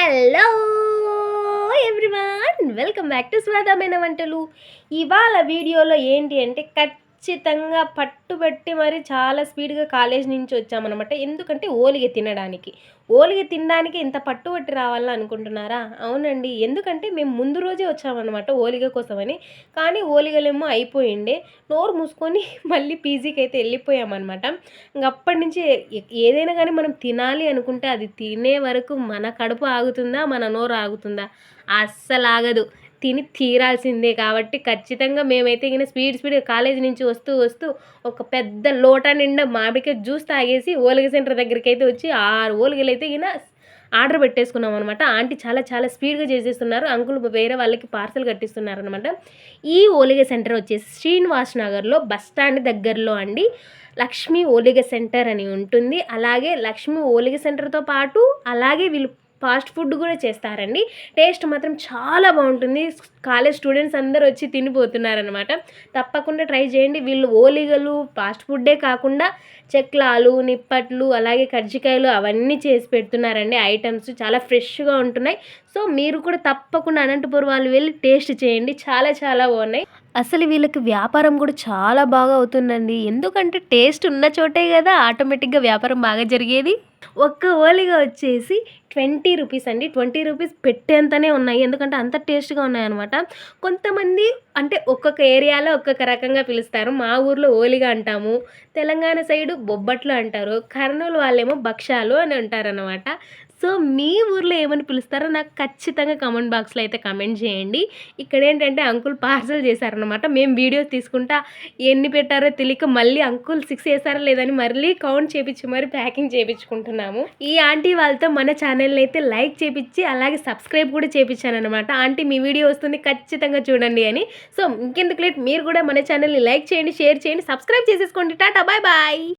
Hello everyone welcome back to స్వాదమైన వంటలు. ఇవాళ వీడియోలో ఏంటి అంటే కట్ ఖచ్చితంగా పట్టుబట్టి మరి చాలా స్పీడ్గా కాలేజ్ నుంచి వచ్చామన్నమాట. ఎందుకంటే ఓలిగ తినడానికి. ఓలిగ తినడానికి ఇంత పట్టుబట్టి రావాలని అనుకుంటున్నారా? అవునండి. ఎందుకంటే మేము ముందు రోజే వచ్చామన్నమాట ఓలిగ కోసమని. కానీ ఓలిగలేమో అయిపోయిండే. నోరు మూసుకొని మళ్ళీ పీజీకి అయితే వెళ్ళిపోయామన్నమాట. ఇంక అప్పటి నుంచి ఏదైనా కానీ మనం తినాలి అనుకుంటే అది తినే వరకు మన కడుపు ఆగుతుందా? మన నోరు ఆగుతుందా? అస్సలాగదు. తిని తీరాల్సిందే కాబట్టి ఖచ్చితంగా మేమైతే ఇక స్పీడ్ స్పీడ్గా కాలేజీ నుంచి వస్తూ వస్తూ ఒక పెద్ద లోటా నిండా మామిడికాయ జ్యూస్ తాగేసి ఓలిగ సెంటర్ దగ్గరికి అయితే వచ్చి ఆరు ఓలిగలు అయితే ఇక ఆర్డర్ పెట్టేసుకున్నాం అనమాట ఆంటీ చాలా చాలా స్పీడ్గా చేసేస్తున్నారు. అంకుల్ వేరే వాళ్ళకి పార్సల్ కట్టిస్తున్నారు అనమాట ఈ ఓలిగ సెంటర్ వచ్చేసి శ్రీనివాస్ నగర్లో బస్ స్టాండ్ దగ్గరలో అండి. లక్ష్మీ ఓలిగ సెంటర్ అని ఉంటుంది. అలాగే లక్ష్మీ ఓలిగ సెంటర్తో పాటు అలాగే వీళ్ళు ఫాస్ట్ ఫుడ్ కూడా చేస్తారండి. టేస్ట్ మాత్రం చాలా బాగుంటుంది. కాలేజ్ స్టూడెంట్స్ అందరూ వచ్చి తినిపోతున్నారనమాట తప్పకుండా ట్రై చేయండి. వీళ్ళు ఓలిగలు ఫాస్ట్ ఫుడ్డే కాకుండా చెక్లాలు నిప్పట్లు అలాగే కజ్జికాయలు అవన్నీ చేసి పెడుతున్నారండి. ఐటమ్స్ చాలా ఫ్రెష్గా ఉంటున్నాయి. సో మీరు కూడా తప్పకుండా అనంతపురం వాళ్ళు వెళ్ళి టేస్ట్ చేయండి. చాలా చాలా బాగున్నాయి. అసలు వీళ్ళకి వ్యాపారం కూడా చాలా బాగా అవుతుందండి. ఎందుకంటే టేస్ట్ ఉన్న చోటే కదా ఆటోమేటిక్గా వ్యాపారం బాగా జరిగేది. ఒక్క ఓలిగా వచ్చేసి ట్వంటీ రూపీస్ అండి. ట్వంటీ రూపీస్ పెట్టేంతనే ఉన్నాయి. ఎందుకంటే అంత టేస్ట్గా ఉన్నాయన్నమాట. కొంతమంది అంటే ఒక్కొక్క ఏరియాలో ఒక్కొక్క రకంగా పిలుస్తారు. మా ఊర్లో ఓలిగా అంటాము తెలంగాణ సైడు బొబ్బట్లు అంటారు కర్నూలు వాళ్ళేమో భక్షాలు అని అంటారనమాట సో మీ ఊర్లో ఏమని పిలుస్తారో నాకు ఖచ్చితంగా కమెంట్ బాక్స్లో అయితే కమెంట్ చేయండి. ఇక్కడ ఏంటంటే అంకుల్ పార్సల్ చేశారనమాట మేము వీడియోస్ తీసుకుంటా ఎన్ని పెట్టారో తెలియక మళ్ళీ అంకుల్ సిక్స్ వేసారా లేదని మళ్ళీ కౌంట్ చేపించి మరి ప్యాకింగ్ చేపించుకుంటున్నాము. ఈ ఆంటీ వాళ్ళతో మన ఛానల్ని అయితే లైక్ చేపించి అలాగే సబ్స్క్రైబ్ కూడా చేపించానమాట ఆంటీ మీ వీడియో వస్తుంది ఖచ్చితంగా చూడండి అని. సో ఇంకెందుకు లేట్ మీరు కూడా మన ఛానల్ని లైక్ చేయండి షేర్ చేయండి సబ్స్క్రైబ్ చేసేసుకోండి. Tata bye bye